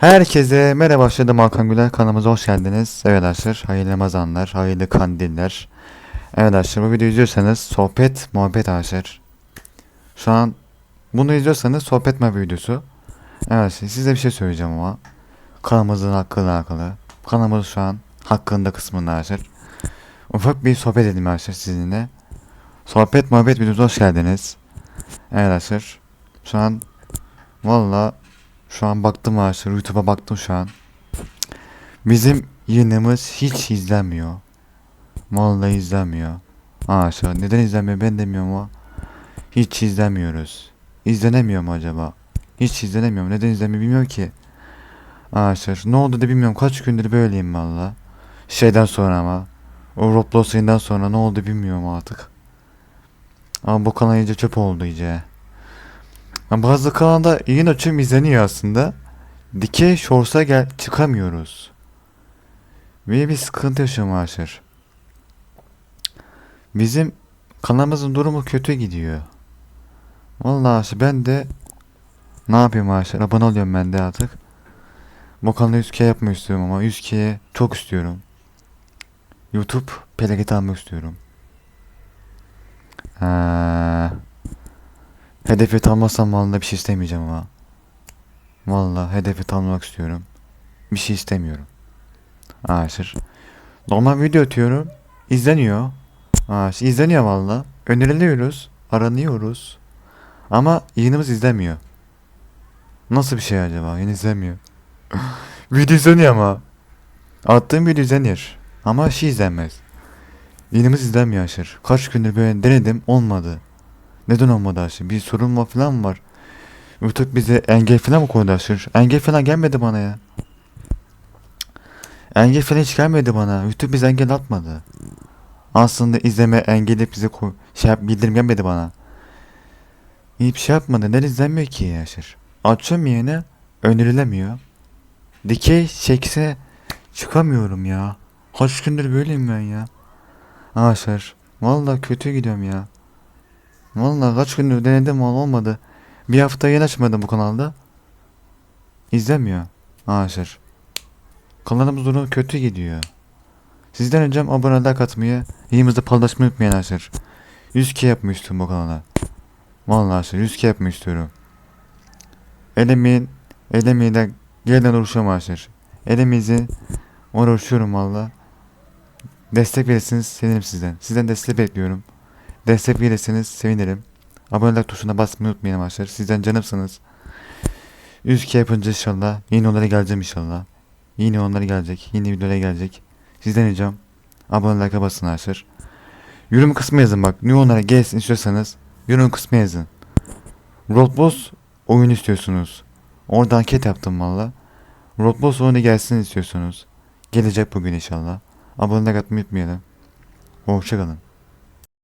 Herkese merhaba başladım Hakan Güler kanalımıza hoş geldiniz. Evet arkadaşlar hayırlı Ramazanlar, hayırlı kandiller. Evet arkadaşlar bu videoyu izliyorsanız sohbet muhabbet arkadaşlar. Şu an bunu izliyorsanız sohbet muhabbet videosu. Evet arkadaşlar size bir şey söyleyeceğim ama. Kanalımızın hakkıyla alakalı. Kanalımız şu an hakkında kısmında arkadaşlar. Ufak bir sohbet edelim arkadaşlar sizinle. Sohbet muhabbet videomuza hoş geldiniz. Evet arkadaşlar. Şu an valla şu an baktım arkadaşlar YouTube'a baktım şu an. Bizim yayınımız hiç izlenmiyor. Vallahi izlenmiyor. Arkadaşlar neden izlenmiyor ben demiyorum ama hiç izlemiyoruz. İzlenemiyor mu acaba? Hiç izlenemiyor mu? Neden izlenmiyor bilmiyorum ki. Arkadaşlar ne oldu da bilmiyorum kaç gündür böyleyim valla. Şeyden sonra ama. O Roblox sonra ne oldu bilmiyorum artık. Ama bu kanal iyice çöp oldu iyice. Ya Bazı kanalda yayın açım izleniyor aslında. Dikey Shorts'a gel çıkamıyoruz. Ve bir sıkıntı yaşıyorum arkadaşlar. Bizim kanalımızın durumu kötü gidiyor. Vallahi ben de ne yapayım arkadaşlar abone oluyorum ben de artık. Bu kanalda 100k yapmak istiyorum ama 100k'ye çok istiyorum. YouTube plaket almak istiyorum. Ha. Hedefi tamamlasam vallahi bir şey istemeyeceğim ama. Vallahi hedefi tamamlamak istiyorum. Bir şey istemiyorum. Arkadaşlar. Normal video atıyorum. İzleniyor. Arkadaşlar izleniyor valla. Öneriliyoruz. Aranıyoruz. Ama yayınımız izlemiyor. Nasıl bir şey acaba? Yine izlemiyor. video izleniyor ama. Attığım video izlenir. Ama şey izlenmez. Yayınımız izlenmiyor aşır. Kaç gündür böyle denedim olmadı. Neden olmadı aşır? Bir sorun mu falan mı var? YouTube bize engel falan mı koydu aşır? Engel falan gelmedi bana ya. Engel falan hiç gelmedi bana. YouTube bize engel atmadı. Aslında izleme engeli bize koy şey yap, bildirim gelmedi bana. Hiçbir şey yapmadı. Neden izlenmiyor ki ya aşır? Açıyorum yine önerilemiyor. Dikey şekse çıkamıyorum ya. Kaç gündür böyleyim ben ya. Arkadaşlar vallahi kötü gidiyorum ya. Vallahi kaç gündür denedim ama olmadı. Bir hafta yayın açmadım bu kanalda. İzlemiyor. Arkadaşlar. Kanalımız durumu kötü gidiyor. Sizden ricam abone katmayı, yayımızda paylaşmayı unutmayın arkadaşlar. 100k yapmayı istiyorum bu kanala. Vallahi arkadaşlar 100k yapmayı istiyorum. Elemeyin, elemeyin de yerden uğraşıyorum arkadaşlar. Elemizi uğraşıyorum valla. Destek verirsiniz sevinirim sizden. Sizden destek bekliyorum. Destek verirseniz sevinirim. Abonelik tuşuna basmayı unutmayın arkadaşlar. Sizden canımsınız. 100k yapınca inşallah yeni onlara geleceğim inşallah. Yeni onlara gelecek. Yeni videolara gelecek. Sizden ricam abonelike basın arkadaşlar. Yorum kısmı yazın bak. Ne onlara gelsin istiyorsanız yorum kısmı yazın. Roblox oyun istiyorsunuz. Orada anket yaptım valla. Roblox oyunu gelsin istiyorsunuz. Gelecek bugün inşallah. Abone atmayı unutmayalım. Hoşçakalın.